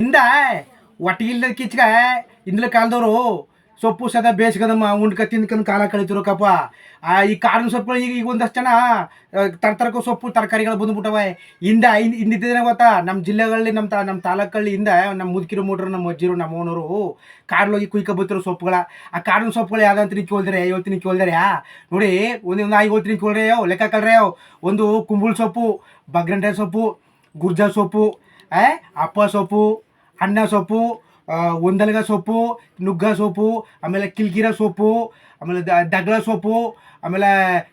ಇಂದ ಒಟ್ಟಿಗೆ ಇಲ್ಲದ ಇಂದ್ಲ ಕಾಲದವರು ಸೊಪ್ಪು ಸದಾ ಬೇಸ್ಕದಮ್ಮ ಉಂಡ್ಕ ತಿನ್ಕೊಂಡು ಕಾಲ ಕಳಿತಿರೋಕಪ್ಪ ಆ, ಈ ಕಾಡಿನ ಸೊಪ್ಪು ಈಗ ಈಗ ಒಂದಷ್ಟು ಜನ ತರ್ತರಕ ಸೊಪ್ಪು ತರಕಾರಿಗಳು ಬಂದ್ಬಿಟ್ಟವೆ. ಇಂದ ಇನ್ ಇನ್ನಿದ್ದೇನೆ ಗೊತ್ತಾ? ನಮ್ಮ ಜಿಲ್ಲೆಗಳಲ್ಲಿ ನಮ್ಮ ತಾ ನಮ್ಮ ತಾಲೂಕಲ್ಲಿ ಇಂದ ನಮ್ಮ ಮುದುಕಿರೋ, ಮೂಡ್ರು, ನಮ್ಮ ಅಜ್ಜಿರು, ನಮ್ಮ ಓನರು ಹೋಗಿ ಕುಯ್ಕ ಬತ್ತಿರೋ ಸೊಪ್ಪುಗಳ. ಆ ಕಾಡಿನ ಸೊಪ್ಪುಗಳು ಯಾವ್ದಂತ ನೀವು ಕೇಳಿದ್ರೆ, ಇವತ್ತಿನ ಕೇಳಿದ್ರೆ ನೋಡಿ ಒಂದೊಂದು ಇವತ್ತಿನ ಕೇಳ್ರೆ ಯಾವ ಲೆಕ್ಕ ಕಳ್ರೆ ಯಾವ ಒಂದು ಕುಂಬಳ ಸೊಪ್ಪು ಬಗ್ರಂಟೆ ಸೊಪ್ಪು, ಗುರ್ಜಾ ಸೊಪ್ಪು ಅಪ್ಪ ಸೊಪ್ಪು ಅನ್ನ ಸೊಪ್ಪು ಒಂದಲಗ ಸೊಪ್ಪು ನುಗ್ಗ ಸೊಪ್ಪು ಆಮೇಲೆ ಕಿಲ್ಕಿರ ಸೊಪ್ಪು ಆಮೇಲೆ ದ ದಗ್ಲ ಸೊಪ್ಪು ಆಮೇಲೆ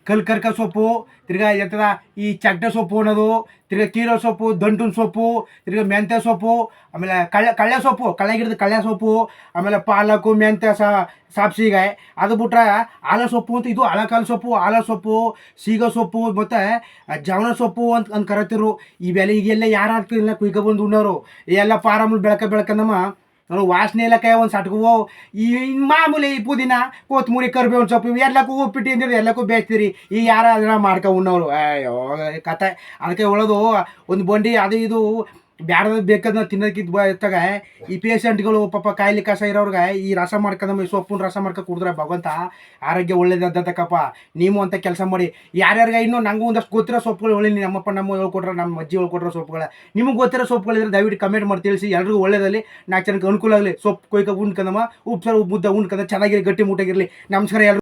ಕಲ್ಕರ್ಕ ಸೊಪ್ಪು ತಿರ್ಗಾ ಎಂತದ ಈ ಚಡ್ಡ ಸೊಪ್ಪು ಅನ್ನೋದು, ತಿರ್ಗಾ ಕೀರೋ ಸೊಪ್ಪು ದಂಟುನ್ ಸೊಪ್ಪು ತಿರ್ಗಾ ಮೆಂತ್ಯ ಸೊಪ್ಪು ಆಮೇಲೆ ಕಳ್ಳೆ ಕಳ್ಳೆ ಸೊಪ್ಪು ಕಳ್ಳೆ ಗಿಡದ ಕಳ್ಳೆ ಸೊಪ್ಪು ಆಮೇಲೆ ಪಾಲಕು, ಮೆಂತ್ಯ ಸಾಪ್ಸಿಗಾಯಿ ಅದು ಬಿಟ್ರೆ ಆಲ ಸೊಪ್ಪು ಅಂತ ಇದು ಹಳಕಾಲ ಸೊಪ್ಪು ಆಲ ಸೊಪ್ಪು ಸೀಗ ಸೊಪ್ಪು ಮತ್ತು ಜವನ ಸೊಪ್ಪು ಅಂತ ಅಂತ ಕರತಿರು ಇವೆಲ್ಲ ಈಗೆಲ್ಲ ಯಾರು ಹಾಕ್ತಿರಲಿಲ್ಲ ಕುಯ್ಕ ಬಂದು ಉಣ್ಣೋರು. ಎಲ್ಲ ಫಾರಮ್ ಬೆಳಕ ಬೆಳಕಂದಮ್ಮ ನಾನು ವಾಸನೆ ಎಲ್ಲ ಕೈ, ಒಂದು ಸಟ್ಕೋ ಈ ಮಾಮೂಲಿ ಈ ಪುದೀನ ಕೊತ್ತಂಬರಿ ಕರ್ಬೇವು ಸೊಪ್ಪು ಎಲ್ಲಕ್ಕೂ ಉಪ್ಪಿಟ್ಟು ಅಂದ್ರೆ ಎಲ್ಲಕ್ಕೂ ಬೇಯ್ತೀರಿ ಈ ಯಾರ ಅದನ್ನ ಮಾಡ್ಕೊ ಉಣ್ಣೋರು ಅಯ್ಯೋ, ಕತೆ. ಅದಕ್ಕೆ ಒಳದು ಒಂದು ಬಂಡಿ, ಅದು ಇದು ಬ್ಯಾಡದ ಬೇಕಾದ ತಿನ್ನೋಕ್ಕಿದ್ ಎತ್ತಾಗ ಈ ಪೇಷಂಟ್ಗಳು ಪಾಪ ಕಾಯಿಲೆ ಕಸ ಇರೋರ್ಗೆ ಈ ರಸ ಮಾಡ್ಕೊಂಡಮ್ಮ ಈ ಸೊಪ್ಪು ರಸ ಮಾಡ್ಕೊ ಕುಡಿದ್ರೆ ಭಗವಂತ ಆರೋಗ್ಯ ಒಳ್ಳೇದದ್ದಕ್ಕಪ್ಪ ನೀವು ಅಂತ ಕೆಲಸ ಮಾಡಿ. ಯಾರ್ಯಾರಿಗೆ ಇನ್ನೂ ನಂಗೂ ಒಂದಷ್ಟು ಗೊತ್ತಿರೋ ಸೊಪ್ಪುಗಳು ಹೇಳಿ ನಮ್ಮಪ್ಪ ನಮ್ಮ ಹೇಳ್ಕೊಟ್ರೆ, ನಮ್ಮ ಅಜ್ಜಿ ಹೇಳ್ಕೊಟ್ರೆ ಸೊಪ್ಪುಗಳ. ನಿಮಗೆ ಗೊತ್ತಿರೋ ಸೊಪ್ಪುಗಳಿದ್ರೆ ದಯವಿಟ್ಟು ಕಮೆಂಟ್ ಮಾಡಿ ತಿಳಿಸಿ. ಎಲ್ರಿಗೂ ಒಳ್ಳೇದಲ್ಲಿ ನಾಲ್ಕು ಜನಕ್ಕೆ ಅನುಕೂಲ ಆಗಲಿ. ಸೊಪ್ಪು ಕೊಯ್ಕೊ ಉಣ್ಕಂದಮ್ಮ. ಉಪ್ಪು ಸರ್ ಮುದ್ದೆ ಉಣ್ಕಂದ. ಚೆನ್ನಾಗಿರಿ, ಗಟ್ಟಿ ಮುಟ್ಟಾಗಿರಲಿ ನಮಸ್ಕಾರ ಎಲ್ರು